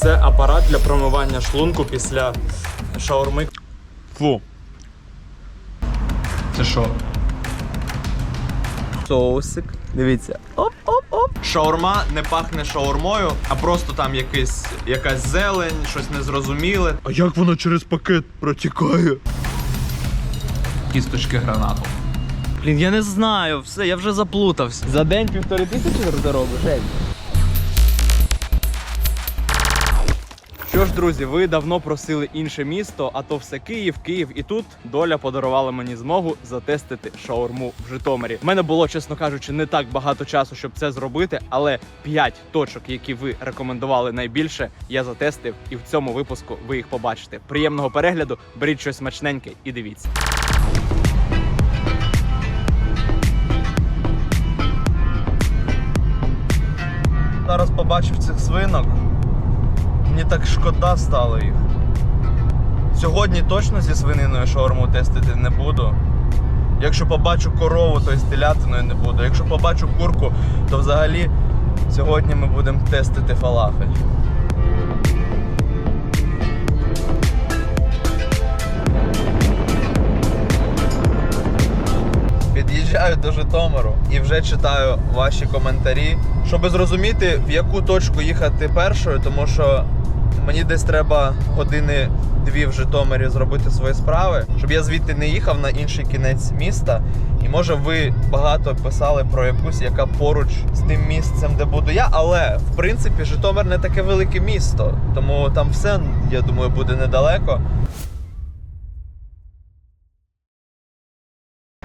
Це апарат для промивання шлунку після шаурми. Фу. Це що? Соусик. Дивіться. Оп-оп-оп. Шаурма не пахне шаурмою, а просто там якийсь, якась зелень, щось незрозуміле. А як воно через пакет протікає? Кісточки гранату. Блін, я не знаю, все, я вже заплутався. За день півтори тисячі заробиш, Ей. Що ж, друзі, ви давно просили інше місто, а то все Київ, Київ. І тут доля подарувала мені змогу затестити шаурму в Житомирі. У мене було, чесно кажучи, не так багато часу, щоб це зробити, але 5 точок, які ви рекомендували найбільше, я затестив, і в цьому випуску ви їх побачите. Приємного перегляду, беріть щось смачненьке і дивіться. Зараз побачив цих свинок. Мені так шкода стало їх. Сьогодні точно зі свининою шаурму тестити не буду. Якщо побачу корову, то й з телятиною не буду. Якщо побачу курку, то взагалі сьогодні ми будемо тестити фалафель. Під'їжджаю до Житомиру і вже читаю ваші коментарі, щоб зрозуміти, в яку точку їхати першою, тому що мені десь треба години дві в Житомирі зробити свої справи, щоб я звідти не їхав на інший кінець міста. І може ви багато писали про якусь, яка поруч з тим місцем, де буду я. Але в принципі Житомир не таке велике місто, тому там все, я думаю, буде недалеко.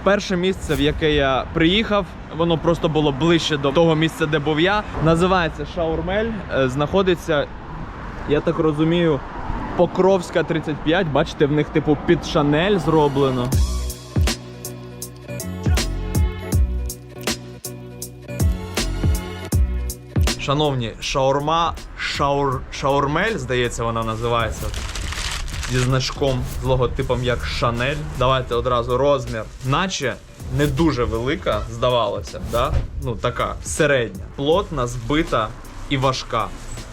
Перше місце, в яке я приїхав, воно просто було ближче до того місця, де був я. Називається Шаурмель. Е, Знаходиться, я так розумію, Покровська 35. Бачите, в них типу під Шанель зроблено. Шановні, шаурма шаур, шаурмель, здається, вона називається зі значком з логотипом як Шанель. Давайте одразу розмір. Наче не дуже велика, здавалося, да? ну така середня, плотна, збита і важка.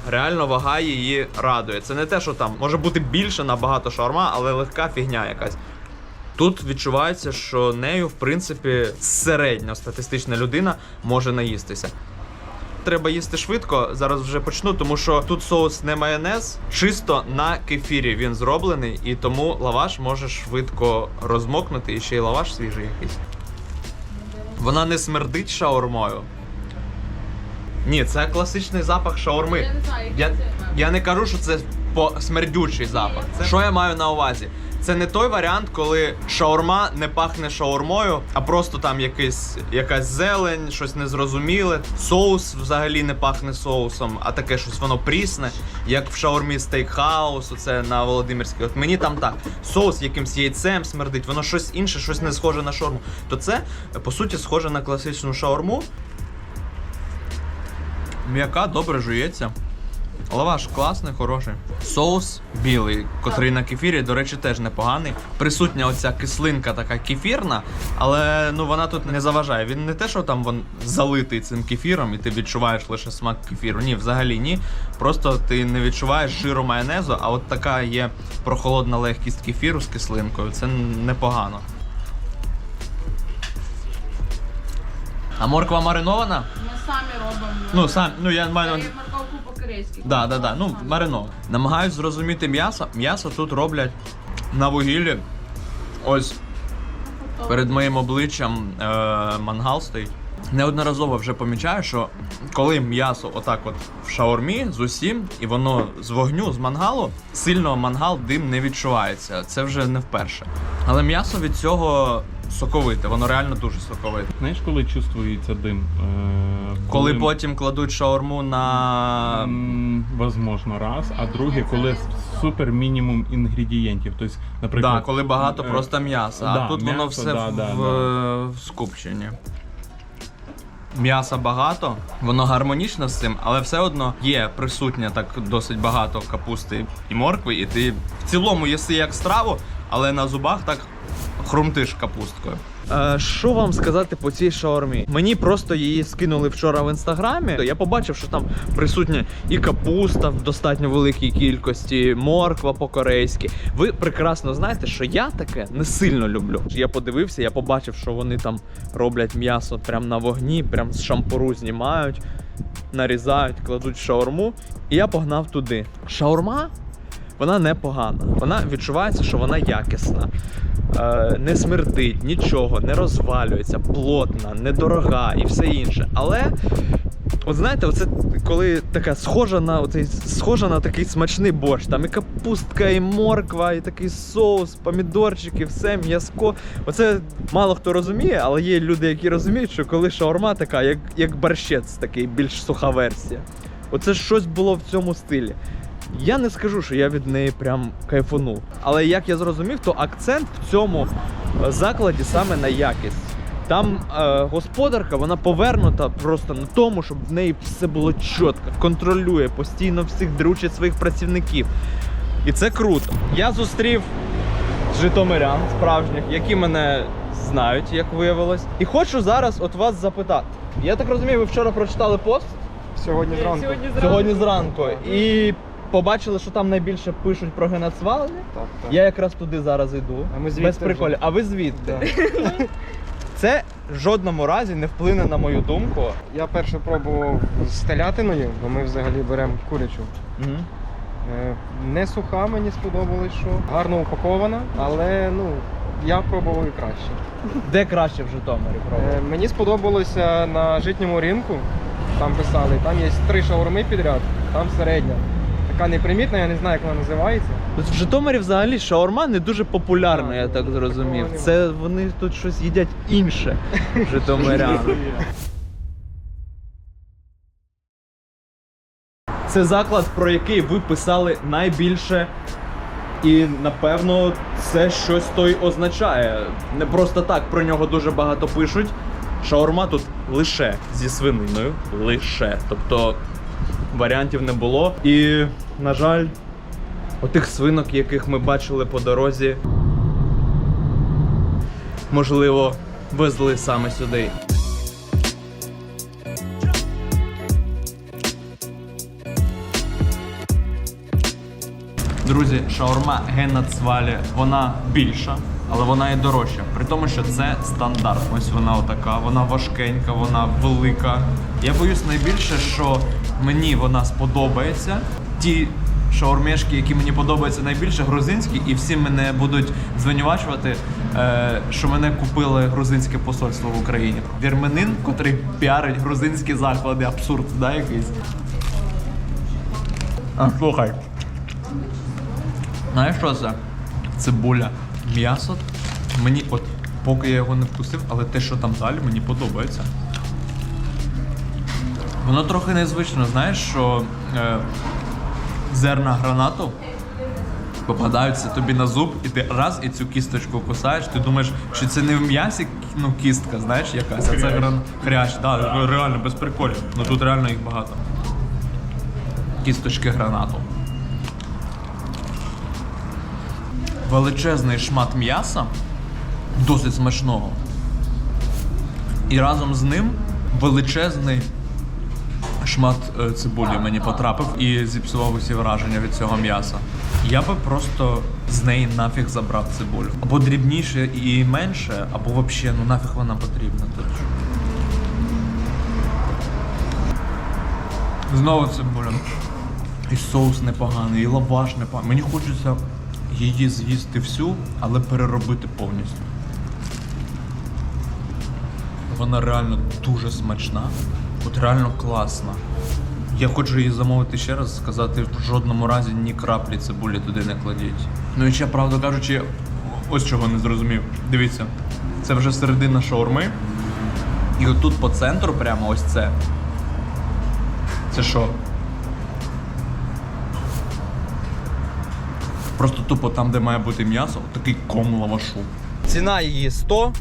Реально вага її радує. Це не те, що там може бути більше набагато шаурма, але легка фігня якась. Тут відчувається, що нею, в принципі, середньостатистична людина може наїстися. Треба їсти швидко. Зараз вже почну, тому що тут соус не майонез, чисто на кефірі він зроблений, і тому лаваш може швидко розмокнути, і ще й лаваш свіжий якийсь. Вона не смердить шаурмою. Ні, це класичний запах шаурми. Я не знаю, Я, я не кажу, що це смердючий запах. Це... Що я маю на увазі? Це не той варіант, коли шаурма не пахне шаурмою, а просто там якийсь, якась зелень, щось незрозуміле. Соус взагалі не пахне соусом, а таке щось воно прісне, як в шаурмі стейкхаус, оце на Володимирській. От мені там так. Соус якимсь яйцем смердить, воно щось інше, щось не схоже на шаурму. То це, по суті, схоже на класичну шаурму. М'яка добре жується. Лаваш класний, хороший. Соус білий, котрий на кефірі, до речі, теж непоганий. Присутня оця кислинка така кефірна, але ну вона тут не заважає. Він не те, що там він залитий цим кефіром, і ти відчуваєш лише смак кефіру. Ні, взагалі ні. Просто ти не відчуваєш жиру майонезу, а от така є прохолодна легкість кефіру з кислинкою. Це непогано. А морква маринована? Ми самі робимо. Ну, сам, ну я маю. Морковку по-корейськи. Да, да, да. Ну, мариноване. Намагаюсь зрозуміти м'ясо. М'ясо тут роблять на вугіллі. Ось перед моїм обличчям е, мангал стоїть. Неодноразово вже помічаю, що коли м'ясо отак от в шаурмі з усім, і воно з вогню, з мангалу, сильно мангал дим не відчувається. Це вже не вперше. Але м'ясо від цього соковите, воно реально дуже соковите. Знаєш, коли чувствується дим? Е, Коли потім кладуть шаурму на М, Возможно, раз. А друге, коли супер мінімум інгредієнтів. Тобто, наприклад, Да, коли багато е, просто м'яса, а да, тут воно м'ясо, все да, в, да, в, да. в скупченні. М'яса багато, воно гармонічно з цим, але все одно є присутнє так досить багато капусти і моркви, і ти в цілому їси як страву, але на зубах так хрумтиш капусткою. Е, Що вам сказати по цій шаурмі? Мені просто її скинули вчора в інстаграмі. Я побачив, що там присутня і капуста в достатньо великій кількості, морква по-корейськи. Ви прекрасно знаєте, що я таке не сильно люблю. Я подивився, я побачив, що вони там роблять м'ясо прямо на вогні, прям з шампуру знімають, нарізають, кладуть в шаурму. І я погнав туди. Шаурма вона непогана. Вона відчувається, що вона якісна. Е, не смердить, нічого, не розвалюється, плотна, недорога і все інше. Але, от знаєте, оце коли така схожа на оцей, схожа на такий смачний борщ. Там і капустка, і морква, і такий соус, помідорчики, все, м'язко. Оце мало хто розуміє, але є люди, які розуміють, що коли шаурма така, як, як борщець, такий більш суха версія. Оце щось було в цьому стилі. Я не скажу, що я від неї прям кайфанув. Але як я зрозумів, то акцент в цьому е, закладі саме на якість. Там е, господарка вона повернута просто на тому, щоб в неї все було чітко, контролює, постійно всіх дручить своїх працівників. І це круто. Я зустрів житомирян справжніх, які мене знають, як виявилось. І хочу зараз от вас запитати. Я так розумію, ви вчора прочитали пост Сьогодні зранку. сьогодні зранку. І побачили, що там найбільше пишуть про. Так, так. Я якраз туди зараз йду. А ми звідти Без приколів. А ви звідти? Це в жодному разі не вплине на мою думку. Я перше пробував з телятиною, бо ми взагалі беремо курячу. Е, Не суха, мені сподобалось, що гарно упакована, але ну я пробував і краще. Де краще в Житомирі Е. Мені сподобалося на житньому ринку. Там писали, там є три шаурми підряд, там середня. Така непримітна, я не знаю, як вона називається. Тут в Житомирі взагалі шаурма не дуже популярна, я так зрозумів. Це вони тут щось їдять інше. Житомиряни. Це заклад, про який ви писали найбільше. І напевно це щось то й означає. Не просто так про нього дуже багато пишуть. Шаурма тут лише зі свининою. Лише. Тобто варіантів не було. І, на жаль, отих свинок, яких ми бачили по дорозі, можливо, везли саме сюди. Друзі, шаурма Геннацвалі, вона більша, але вона і дорожча. При тому, що це стандарт. Ось вона отака, вона важкенька, вона велика. Я боюсь найбільше, що мені вона сподобається. Ті шаурмешки, які мені подобаються найбільше, грузинські, і всі мене будуть звинувачувати, е, що мене купили грузинське посольство в Україні. Вірменин, котрий піарить грузинські заклади, абсурд, да, якийсь. А, слухай. Знаєш що це? Цибуля. М'ясо. Мені от, поки я його не вкусив, але те, що там далі, мені подобається. Воно трохи незвично, знаєш, що е, зерна гранату попадаються тобі на зуб, і ти раз і цю кісточку кусаєш, ти думаєш, що це не в м'ясі ну, кістка, знаєш, якась, а це гран... хрящ. Да, реально без приколів. Ну тут реально їх багато. Кісточки гранату. величезний шмат м'яса, досить смачного. І разом з ним величезний шмат е, цибулі мені потрапив і зіпсував усі враження від цього м'яса. Я би просто з неї нафіг забрав цибулю. Або дрібніше і менше, або взагалі, ну нафіг вона потрібна. Знову цибуля. І соус непоганий, і лаваш непоганий. Мені хочеться її з'їсти всю, але переробити повністю. Вона реально дуже смачна, от реально класна. Я хочу її замовити ще раз, сказати, в жодному разі ні краплі цибулі туди не кладіть. Ну і ще, правда кажучи, ось чого не зрозумів. Дивіться, це вже середина шаурми. І отут по центру, прямо ось це. Це що? Просто тупо там, де має бути м'ясо, такий ком лавашу. Ціна її 100.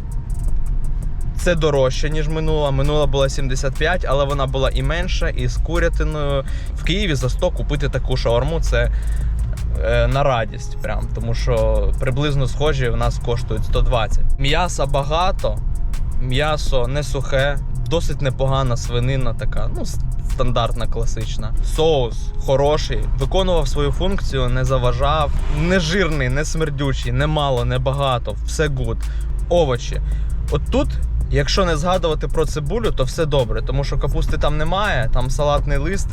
Це дорожче, ніж минула. Минула була 75, але вона була і менша, і з курятиною. В Києві за 100 купити таку шаурму це е, на радість. Прям, тому що приблизно схожі в нас коштують 120. М'яса багато, м'ясо не сухе, досить непогана свинина така, ну, стандартна, класична. Соус хороший, виконував свою функцію, не заважав, не жирний, не смердючий, не мало, не багато, все гуд. Овочі. От тут, якщо не згадувати про цибулю, то все добре, тому що капусти там немає, там салатний лист.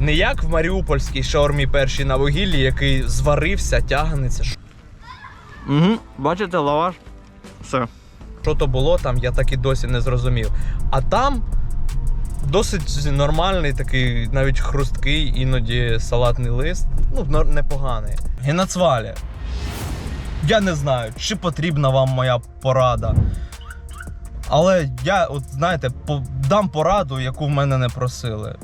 Не як в Маріупольській шаурмі першій на вугіллі, який зварився, тягнеться. Угу, бачите, лаваш? Все. Що то було там, я так і досі не зрозумів. А там досить нормальний, такий навіть хрусткий, іноді салатний лист. Ну, непоганий. Генацвалі. Я не знаю, чи потрібна вам моя порада. Але я, от знаєте, дам пораду, яку в мене не просили.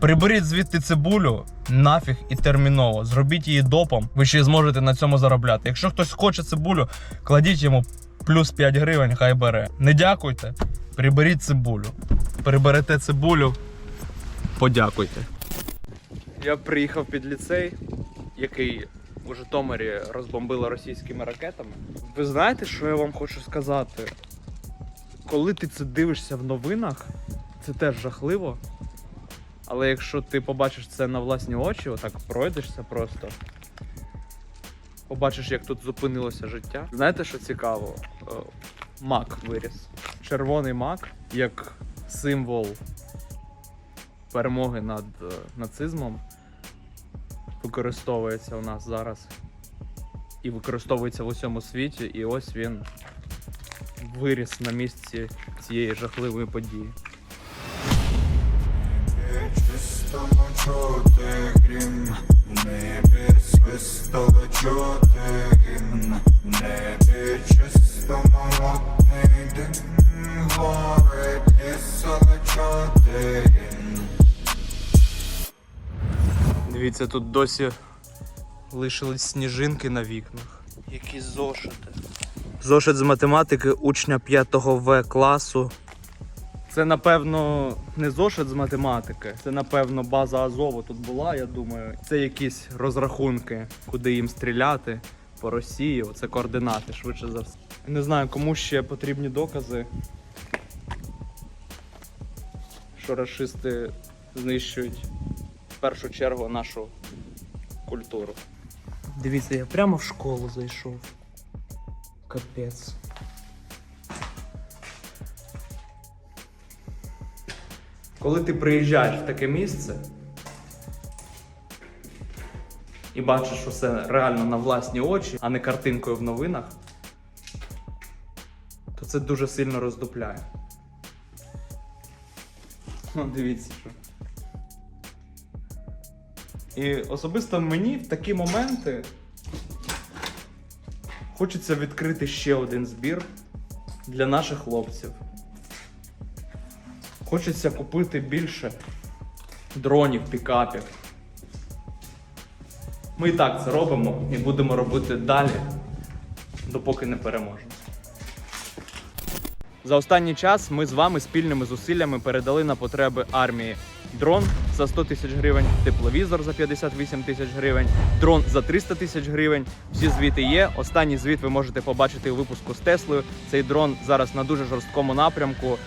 Приберіть звідти цибулю, нафіг і терміново. Зробіть її допом. Ви ще зможете на цьому заробляти. Якщо хтось хоче цибулю, кладіть йому плюс 5 гривень, хай бере. Не дякуйте, приберіть цибулю. Приберете цибулю, подякуйте. Я приїхав під ліцей, який у Житомирі розбомбили російськими ракетами. Ви знаєте, що я вам хочу сказати? Коли ти це дивишся в новинах, це теж жахливо. Але якщо ти побачиш це на власні очі, отак пройдешся просто. Побачиш, як тут зупинилося життя. Знаєте, що цікаво? Е, Мак виріс. Червоний мак як символ перемоги над е, нацизмом використовується у нас зараз і використовується в усьому світі, і ось він виріс на місці цієї жахливої події. Чистому чути грім, в небі свистало чути гімн, в небі чистому мутний дим, горить ліс, чути гімн. Дивіться, тут досі лишились сніжинки на вікнах. Які зошити. Зошит з математики учня 5 В класу. Це, напевно, не зошит з математики. Це, напевно, база Азову тут була, я думаю. Це якісь розрахунки, куди їм стріляти по Росії. Це координати, швидше за все. Не знаю, кому ще потрібні докази, що расисти знищують в першу чергу нашу культуру. Дивіться, я прямо в школу зайшов. Капець. Коли ти приїжджаєш в таке місце і бачиш усе реально на власні очі, а не картинкою в новинах, то це дуже сильно роздупляє. Ну, дивіться, що. І особисто мені в такі моменти хочеться відкрити ще один збір для наших хлопців. Хочеться купити більше дронів, пікапів. Ми і так це робимо і будемо робити далі, допоки не переможемо. За останній час ми з вами спільними зусиллями передали на потреби армії дрон за 100 тисяч гривень, тепловізор за 58 тисяч гривень, дрон за 300 тисяч гривень. Всі звіти є. Останній звіт ви можете побачити у випуску з Теслою. Цей дрон зараз на дуже жорсткому напрямку.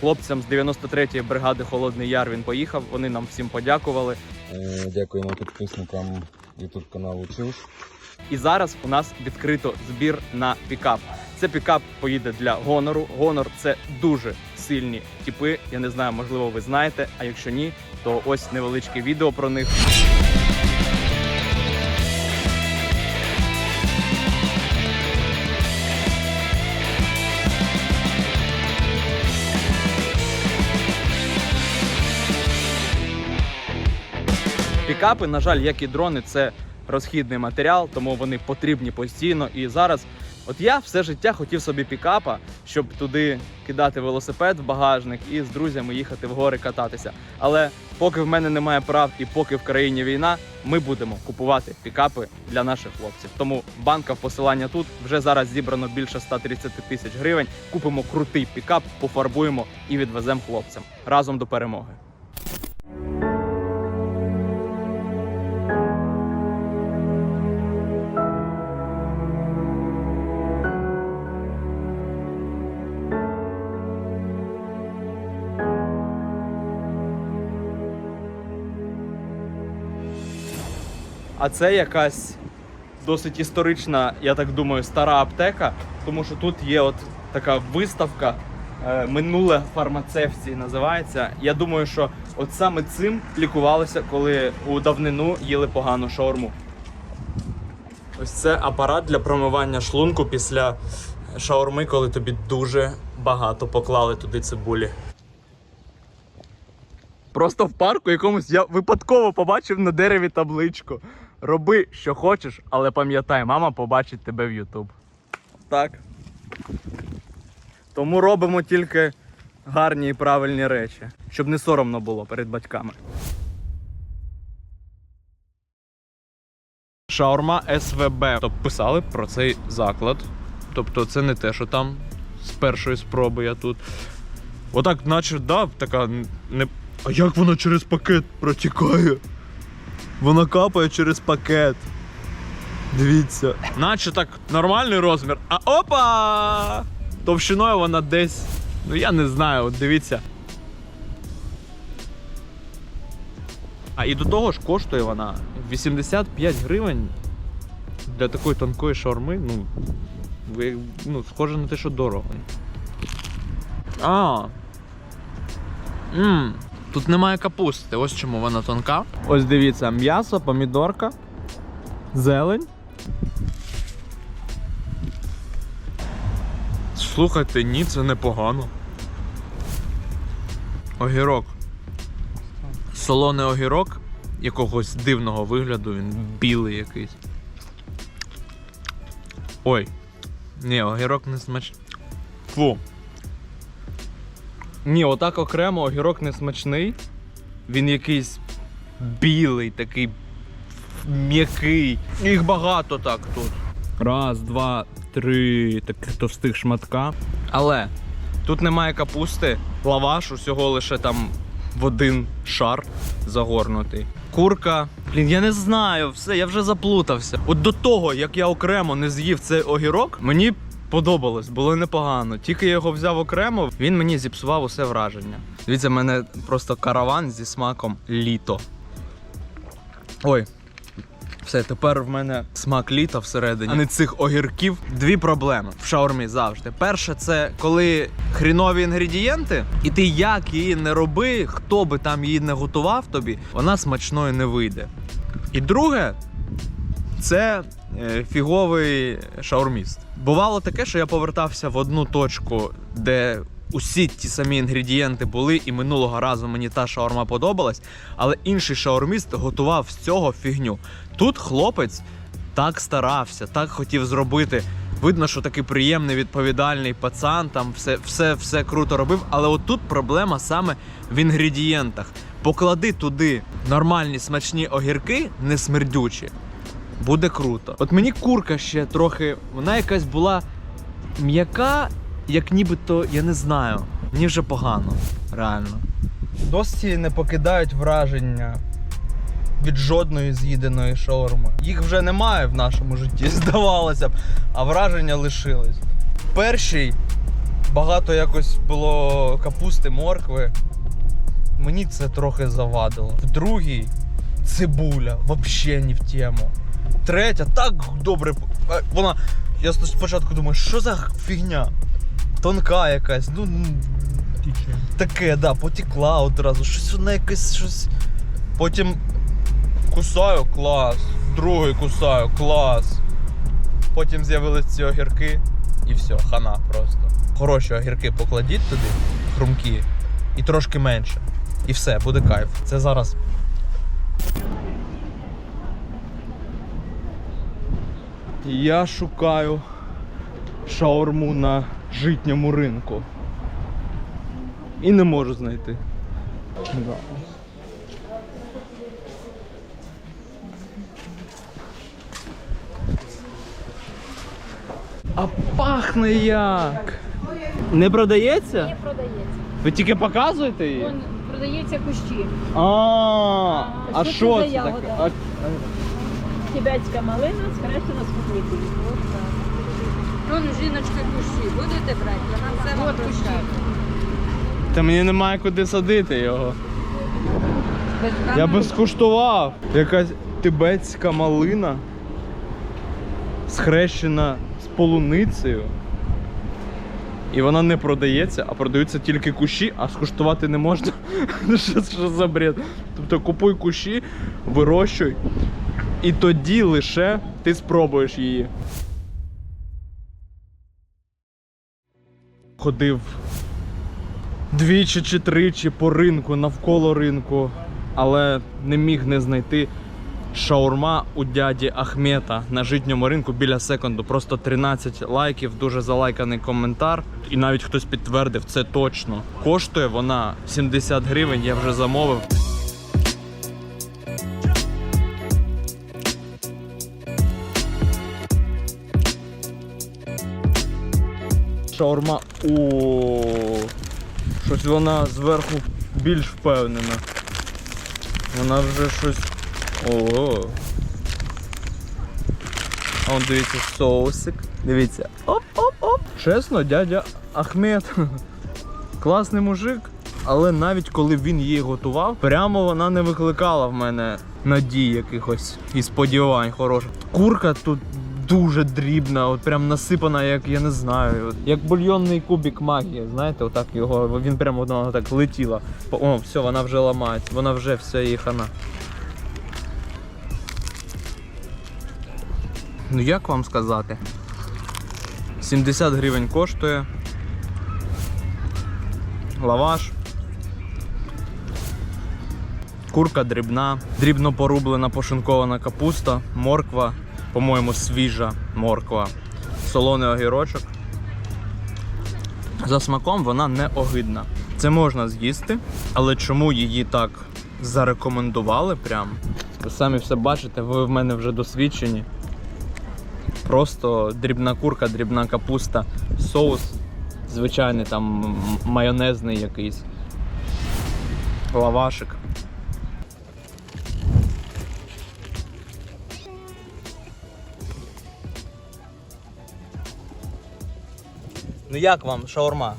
Хлопцям з 93-ї бригади Холодний Яр він поїхав. Вони нам всім подякували. Е, Дякуємо підписникам YouTube каналу Чилш. І зараз у нас відкрито збір на пікап. Це пікап поїде для гонору. Гонор це дуже сильні типи. Я не знаю, можливо, ви знаєте. А якщо ні, то ось невеличке відео про них. Пікапи, на жаль, як і дрони, це розхідний матеріал, тому вони потрібні постійно. І зараз, от я все життя хотів собі пікапа, щоб туди кидати велосипед в багажник і з друзями їхати в гори кататися. Але поки в мене немає прав і поки в країні війна, ми будемо купувати пікапи для наших хлопців. Тому банка в посилання тут вже зараз зібрано більше 130 тисяч гривень. Купимо крутий пікап, пофарбуємо і відвеземо хлопцям разом до перемоги. А це якась досить історична, я так думаю, стара аптека, тому що тут є от така виставка. е, Минуле фармацевції називається. Я думаю, що от саме цим лікувалися, коли у давнину їли погану шаурму. Ось це апарат для промивання шлунку після шаурми, коли тобі дуже багато поклали туди цибулі. Просто в парку якомусь я випадково побачив на дереві табличку. Роби, що хочеш, але пам'ятай, мама побачить тебе в Ютуб. Так. Тому робимо тільки гарні і правильні речі, щоб не соромно було перед батьками. Шаурма СВБ. Тобто писали про цей заклад. Тобто це не те, що там з першої спроби я тут. Отак, наче, да, така не. А як вона через пакет протікає? Вона капає через пакет. Дивіться. Наче так нормальний розмір. А опа! Товщиною вона десь. Ну я не знаю, от дивіться. А і до того ж коштує вона 85 гривень для такої тонкої шаурми. Ну, ви, ну схоже на те, що дорого. А. Мм. Тут немає капусти, ось чому вона тонка. Ось дивіться, м'ясо, помідорка, зелень. Слухайте, ні, це непогано. Огірок. Солоний огірок якогось дивного вигляду, він білий якийсь. Ой. Ні, огірок не смачний. Фу. Ні, отак окремо огірок не смачний. Він якийсь білий, такий м'який. Їх багато так тут. Раз, два, три таких товстих шматка. Але тут немає капусти, лаваш усього лише там в один шар загорнутий. Курка. Блін, я не знаю, все, я вже заплутався. От до того, як я окремо не з'їв цей огірок, мені подобалось, було непогано. Тільки я його взяв окремо, він мені зіпсував усе враження. Дивіться, в мене просто караван зі смаком літо. Ой. Все, тепер в мене смак літа всередині, а не цих огірків. Дві проблеми в шаурмі завжди. Перше, це коли хрінові інгредієнти, і ти як її не роби, хто би там її не готував тобі, вона смачною не вийде. І друге, це е, фіговий шаурміст. Бувало таке, що я повертався в одну точку, де усі ті самі інгредієнти були, і минулого разу мені та шаурма подобалась, але інший шаурміст готував з цього фігню. Тут хлопець так старався, так хотів зробити. Видно, що такий приємний, відповідальний пацан, там все, все, все круто робив. Але отут проблема саме в інгредієнтах. Поклади туди нормальні смачні огірки, не смердючі, буде круто. От мені курка ще трохи, вона якась була м'яка, як нібито, я не знаю. Мені вже погано, реально. Досі не покидають враження від жодної з'їденої шаурми. Їх вже немає в нашому житті, здавалося б, а враження лишились. Перший багато якось було капусти, моркви. Мені це трохи завадило. В другій цибуля, взагалі не в тему. Третя так добре. Вона. Я спочатку думаю, що за фігня? Тонка якась, ну. Таке, да, потекла одразу. Щось вона якесь щось. Потім кусаю клас. Другий кусаю клас. Потім з'явились ці огірки і все, хана просто. Хороші огірки покладіть туди, хрумкі, і трошки менше. І все, буде кайф. Це зараз. Я шукаю шаурму на житньому ринку. І не можу знайти. Да. А пахне як! Не продається? Не продається. Ви тільки показуєте її? Вон продаються кущі. А, а що це таке? Тібетська малина скрашена з. От. Вон жіночка кущі, будете брати? Вона все вам Та мені немає куди садити його. Я би скуштував. Якась тибетська малина, схрещена з полуницею. І вона не продається, а продаються тільки кущі, а скуштувати не можна. що, що за бред? Тобто купуй кущі, вирощуй, і тоді лише ти спробуєш її. Ходив двічі чи тричі по ринку, навколо ринку, але не міг не знайти шаурма у дяді Ахмета на житньому ринку біля секунду. Просто 13 лайків, дуже залайканий коментар. І навіть хтось підтвердив, це точно. Коштує вона 70 гривень, я вже замовив. Шаурма. О, щось вона зверху більш впевнена. Вона вже щось. Ого. А он дивіться соусик. Дивіться. Оп-оп-оп. Чесно, дядя Ахмед. Класний мужик. Але навіть коли він її готував, прямо вона не викликала в мене надій якихось і сподівань хороших. Курка тут дуже дрібна, от прям насипана, як я не знаю, як бульйонний кубик магії. Знаєте, отак його він прямо воно так летіло. О, все, вона вже ламається, вона вже все її хана. Ну як вам сказати? 70 гривень коштує. Лаваш. Курка дрібна, дрібно порублена пошинкована капуста, морква, по-моєму, свіжа морква, солоний огірочок. За смаком вона не огидна. Це можна з'їсти, але чому її так зарекомендували прям? Ви самі все бачите, ви в мене вже досвідчені. Просто дрібна курка, дрібна капуста, соус, звичайний там майонезний якийсь. Лавашик. Ну як вам шаурма?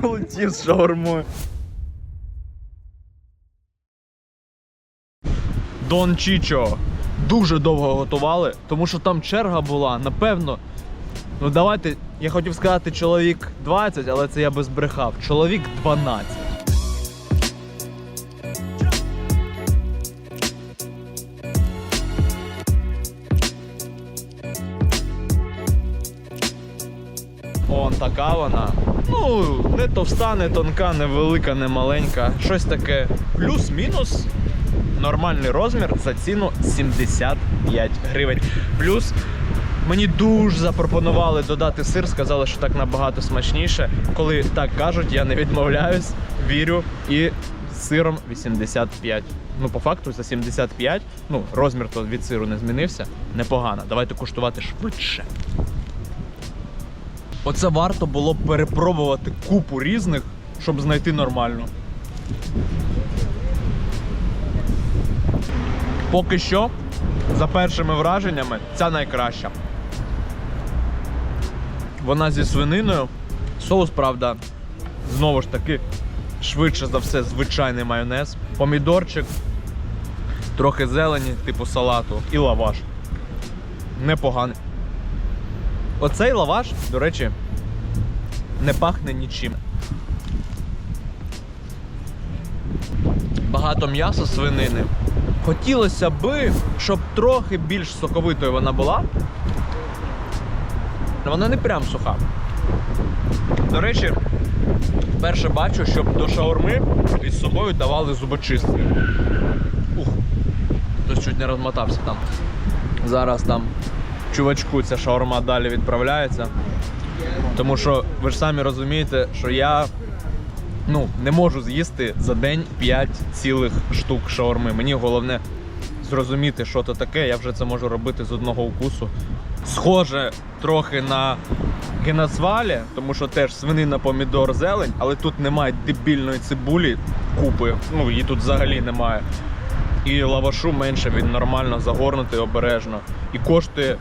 Полетів з шаурмою. Дон Чічо. Дуже довго готували, тому що там черга була, напевно. Ну давайте, я хотів сказати чоловік 20, але це я би збрехав. Чоловік 12. Така вона. Ну, не товста, не тонка, не велика, не маленька. Щось таке плюс-мінус. Нормальний розмір за ціну 75 гривень. Плюс мені дуже запропонували додати сир, сказали, що так набагато смачніше. Коли так кажуть, я не відмовляюсь, вірю і сиром 85. Ну, по факту, за 75, ну, розмір то від сиру не змінився. Непогано. Давайте куштувати швидше. Оце варто було б перепробувати купу різних, щоб знайти нормальну. Поки що, за першими враженнями, ця найкраща. Вона зі свининою. Соус, правда, знову ж таки, швидше за все, звичайний майонез, помідорчик, трохи зелені, типу салату, і лаваш. Непоганий. Оцей лаваш, до речі, не пахне нічим. Багато м'яса свинини. Хотілося би, щоб трохи більш соковитою вона була. Вона не прям суха. До речі, вперше бачу, щоб до шаурми із собою давали зубочистки. Ух, хтось чуть не розмотався там. Зараз там чувачку ця шаурма далі відправляється. Тому що ви ж самі розумієте, що я ну, не можу з'їсти за день 5 цілих штук шаурми. Мені головне зрозуміти, що то таке. Я вже це можу робити з одного укусу. Схоже трохи на генасвалі, тому що теж свинина, помідор, зелень, але тут немає дебільної цибулі купи. Ну, її тут взагалі немає. І лавашу менше, він нормально загорнутий обережно. І коштує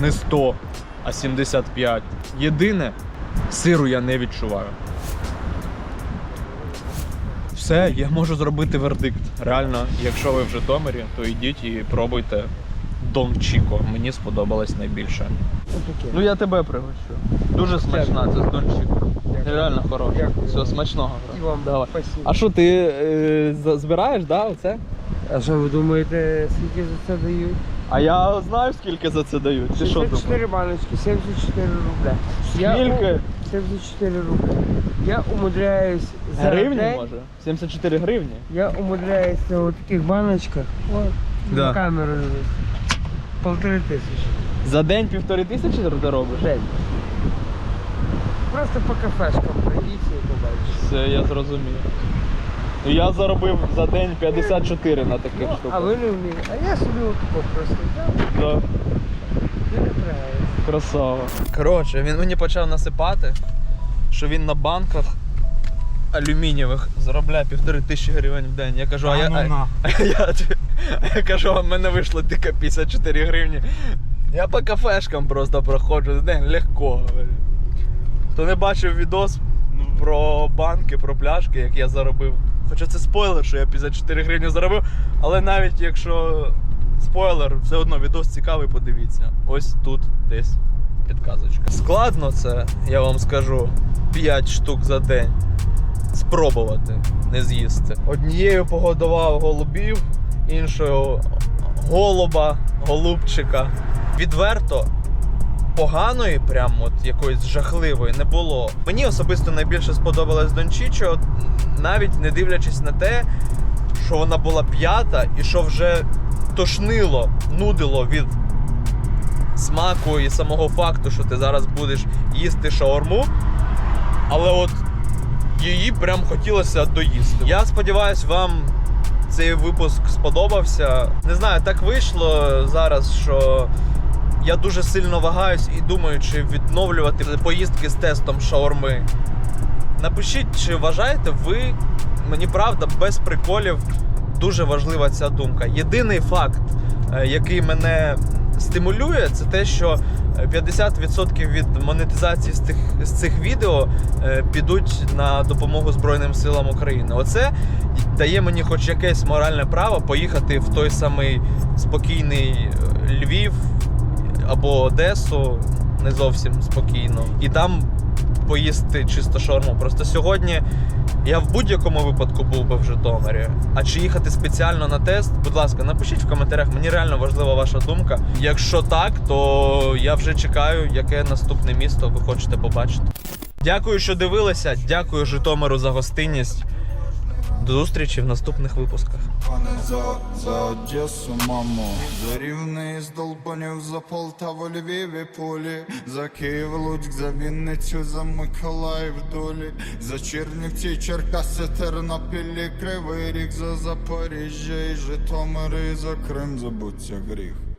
не 100, а 75. Єдине, сиру я не відчуваю. Все, я можу зробити вердикт. Реально, якщо ви в Житомирі, то йдіть і пробуйте Дон Чіко. Мені сподобалось найбільше. Ну я тебе пригощу. Дуже смачна, це з Дон Чіко. Реально хороша. Все, смачного. І вам Давай. спасибо. А що ти е, збираєш, да, оце? А що ви думаєте, скільки за це дають? А я знаю, скільки за це дають. Ти що думаєш? 64 баночки, 74 рубля. Я Скільки? у- 74 рубля. Я умудряюсь за Гривні день, може? 74 гривні? Я умудряюсь на таких баночках. О, Да. на камеру дивись. Полтори тисячі. За день півтори тисячі ти робиш? День. Просто по кафешкам пройдіться і побачите. Все, я зрозумів. Ну, Я заробив за день 54 на таких Ну, штуках. а ви не вмієте. А я собі взяв Да. Красава. Коротше, він мені почав насипати, що він на банках алюмінієвих заробляє півтори тисячі гривень в день. Я кажу, а, я, ну а, на. а я, а я кажу, а в мене вийшло тільки 54 гривні. Я по кафешкам просто проходжу за день легко. говорю. Хто не бачив відос про банки, про пляшки, як я заробив. Хоча це спойлер, що я 54 гривні заробив, але навіть якщо спойлер, все одно відос цікавий, подивіться. Ось тут десь підказочка. Складно це, я вам скажу, 5 штук за день. Спробувати не з'їсти. Однією погодував голубів, іншою голуба, голубчика. Відверто поганої, прям от якоїсь жахливої не було. Мені особисто найбільше сподобалась Дончічо, навіть не дивлячись на те, що вона була п'ята і що вже тошнило, нудило від смаку і самого факту, що ти зараз будеш їсти шаурму. Але от її прям хотілося доїсти. Я сподіваюся, вам цей випуск сподобався. Не знаю, так вийшло зараз, що я дуже сильно вагаюсь і думаю, чи відновлювати поїздки з тестом шаурми. Напишіть, чи вважаєте ви, мені правда, без приколів дуже важлива ця думка. Єдиний факт, е, який мене стимулює, це те, що е, 50% від монетизації з, тих, з цих відео е, підуть на допомогу Збройним силам України. Оце дає мені хоч якесь моральне право поїхати в той самий спокійний е, Львів або Одесу, не зовсім спокійно, і там поїсти чисто шаурму. Просто сьогодні я в будь-якому випадку був би в Житомирі. А чи їхати спеціально на тест? Будь ласка, напишіть в коментарях. Мені реально важлива ваша думка. Якщо так, то я вже чекаю, яке наступне місто ви хочете побачити. Дякую, що дивилися. Дякую Житомиру за гостинність. До зустрічі в наступних випусках. За, Рівне з Долбанів, за Полтаву, Львів Полі За Київ, Луцьк, за Вінницю, за Миколаїв долі За Чернівці, Черкаси, Тернопіль, і Кривий Ріг За Запоріжжя і Житомир, за Крим забудься гріх